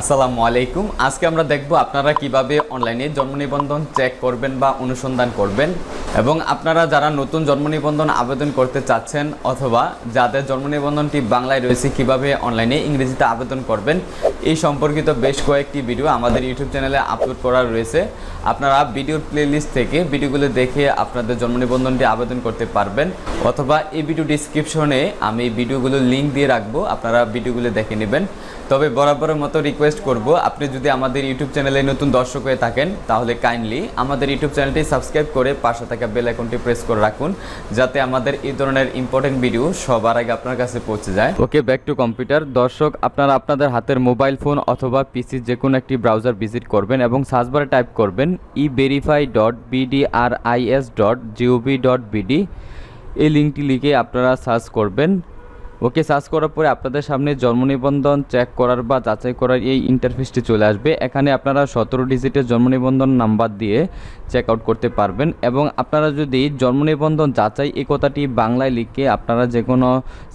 আসসালামু আলাইকুম। আজকে আমরা দেখব আপনারা কীভাবে অনলাইনে জন্ম নিবন্ধন চেক করবেন বা অনুসন্ধান করবেন এবং আপনারা যারা নতুন জন্ম নিবন্ধন আবেদন করতে চাচ্ছেন অথবা যাদের জন্ম নিবন্ধনটি বাংলায় রয়েছে কীভাবে অনলাইনে ইংরেজিতে আবেদন করবেন, এই সম্পর্কিত বেশ কয়েকটি ভিডিও আমাদের ইউটিউব চ্যানেলে আপলোড করা রয়েছে। আপনারা ভিডিওর প্লেলিস্ট থেকে ভিডিওগুলো দেখে আপনাদের জন্ম নিবন্ধনটি আবেদন করতে পারবেন অথবা এই ভিডিও ডিসক্রিপশনে আমি ভিডিওগুলো লিংক দিয়ে রাখব, আপনারা ভিডিওগুলো দেখে নেবেন। তবে বরাবরের মতো রিকোয়েস্ট করব, আপনি যদি আমাদের ইউটিউব চ্যানেলে নতুন দর্শক হয়ে থাকেন, তাহলে কাইন্ডলি আমাদের ইউটিউব চ্যানেলটি সাবস্ক্রাইব করে পাশে থাকা বেল আইকনটি প্রেস করে রাখুন, যাতে আমাদের এই ধরনের ইম্পর্টেন্ট ভিডিও সবার আগে আপনার কাছে পৌঁছে যায়। ওকে ব্যাক টু কম্পিউটার দর্শক, আপনারা আপনাদের হাতের মোবাইল ফোন অথবা পিসির যে কোনো একটি ব্রাউজার ভিজিট করবেন এবং সার্চ বারে টাইপ করবেন e verify dot BDRIS dot GOV dot BD এই লিঙ্কটি লিখে আপনারা সার্চ করবেন। ওকে সার্চ করার পরে আপনাদের সামনে জন্ম নিবন্ধন চেক করার বা যাচাই করার এই ইন্টারফেসটি চলে আসবে। এখানে আপনারা সতেরো ডিজিটের জন্ম নিবন্ধন নাম্বার দিয়ে চেক আউট করতে পারবেন এবং আপনারা যদি জন্ম নিবন্ধন যাচাই এই কথাটি বাংলায় লিখে আপনারা যে কোনো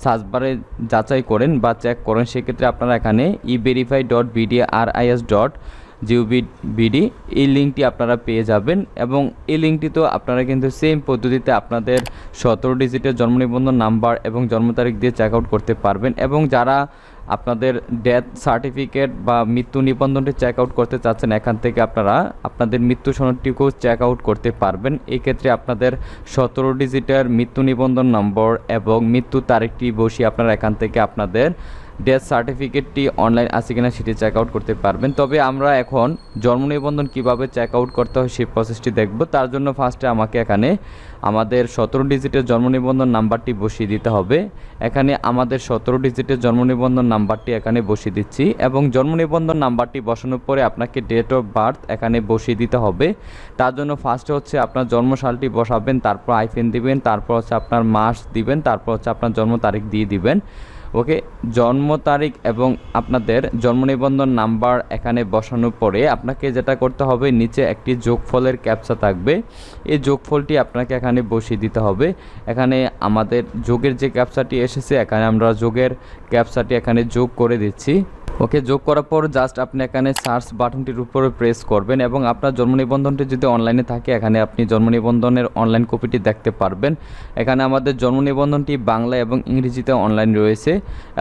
সার্চবারে যাচাই করেন বা চেক করেন, সেক্ষেত্রে আপনারা এখানে e verify dot BDRIS dot GOB এই লিঙ্কটি আপনারা পেয়ে যাবেন এবং এই লিঙ্কটি তো আপনারা কিন্তু সেম পদ্ধতিতে আপনাদের সতেরো ডিজিটের জন্ম নিবন্ধন নাম্বার এবং জন্ম তারিখ দিয়ে চেক আউট করতে পারবেন এবং যারা আপনাদের ডেথ সার্টিফিকেট বা মৃত্যু নিবন্ধনটি চেক আউট করতে চাচ্ছেন, এখান থেকে আপনারা আপনাদের মৃত্যু সনদটিকেও চেক আউট করতে পারবেন। এই ক্ষেত্রে আপনাদের সতেরো ডিজিটের মৃত্যু নিবন্ধন নম্বর এবং মৃত্যু তারিখটি বসিয়ে আপনারা এখান থেকে আপনাদের ডেথ সার্টিফিকেটটি অনলাইন আছে কিনা সেটি চেক আউট করতে পারবেন। তবে আমরা এখন জন্ম নিবন্ধন কীভাবে চেক আউট করতে হয় সেই প্রসেসটি দেখব। তার জন্য ফার্স্টে আমাকে এখানে আমাদের সতেরো ডিজিটের জন্ম নিবন্ধন নাম্বারটি বসিয়ে দিতে হবে। এখানে আমাদের সতেরো ডিজিটের জন্ম নিবন্ধন নাম্বারটি এখানে বসিয়ে দিচ্ছি এবং জন্ম নিবন্ধন নাম্বারটি বসানোর পরে আপনাকে ডেট অফ বার্থ এখানে বসিয়ে দিতে হবে। তার জন্য ফার্স্টে হচ্ছে আপনার জন্মসালটি বসাবেন, তারপর আইফেন দিবেন, তারপর হচ্ছে আপনার মাস দিবেন, তারপর হচ্ছে আপনার জন্ম তারিখ দিয়ে দিবেন। ওকে, জন্ম তারিখ এবং আপনাদের জন্ম নিবন্ধন নাম্বার এখানে বসানোর পরে আপনাকে যেটা করতে হবে, নিচে একটি যোগফলের ক্যাপচা থাকবে। এই যোগফলটি আপনাকে এখানে বসিয়ে দিতে হবে। এখানে আমাদের যোগের যে ক্যাপসাটি এসেছে, এখানে আমরা যোগের ক্যাপসাটি এখানে যোগ করে দিচ্ছি। ওকে যোগ করার পর জাস্ট আপনি এখানে সার্চ বাটনটির উপরে প্রেস করবেন এবং আপনার জন্ম নিবন্ধনটি যদি অনলাইনে থাকে, এখানে আপনি জন্ম নিবন্ধনের অনলাইন কপিটি দেখতে পারবেন। এখানে আমাদের জন্ম নিবন্ধনটি বাংলা এবং ইংরেজিতে অনলাইন রয়েছে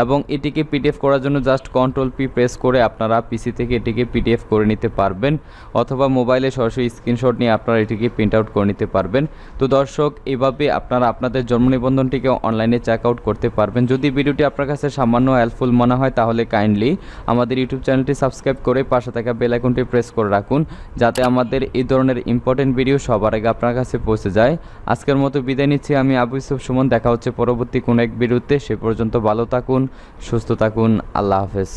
এবং এটিকে পিডিএফ করার জন্য জাস্ট কন্ট্রোল পি প্রেস করে আপনারা পিসি থেকে এটিকে পিডিএফ করে নিতে পারবেন অথবা মোবাইলে সরাসরি স্ক্রিনশট নিয়ে আপনারা এটিকে প্রিন্ট আউট করে নিতে পারবেন। তো দর্শক, এভাবে আপনারা আপনাদের জন্ম নিবন্ধনটিকে অনলাইনে চেক আউট করতে পারবেন। যদি ভিডিওটি আপনার কাছে সামান্য হেল্পফুল মনে হয়, তাহলে কাইন্ডলি আমাদের ইউটিউব চ্যানেলটি সাবস্ক্রাইব করে পাশে থাকা বেল আইকনটি প্রেস করে রাখুন, যাতে আমাদের এই ধরনের ইম্পর্টেন্ট ভিডিও সবার আগে আপনার কাছে পৌঁছে যায়। আজকের মতো বিদায় নিচ্ছি, আমি আবু ইসুফ সুমন, দেখা হচ্ছে পরবর্তী কোনো এক বিরুদ্ধে সে পর্যন্ত ভালো থাকুন, সুস্থ থাকুন, আল্লাহ হাফেজ।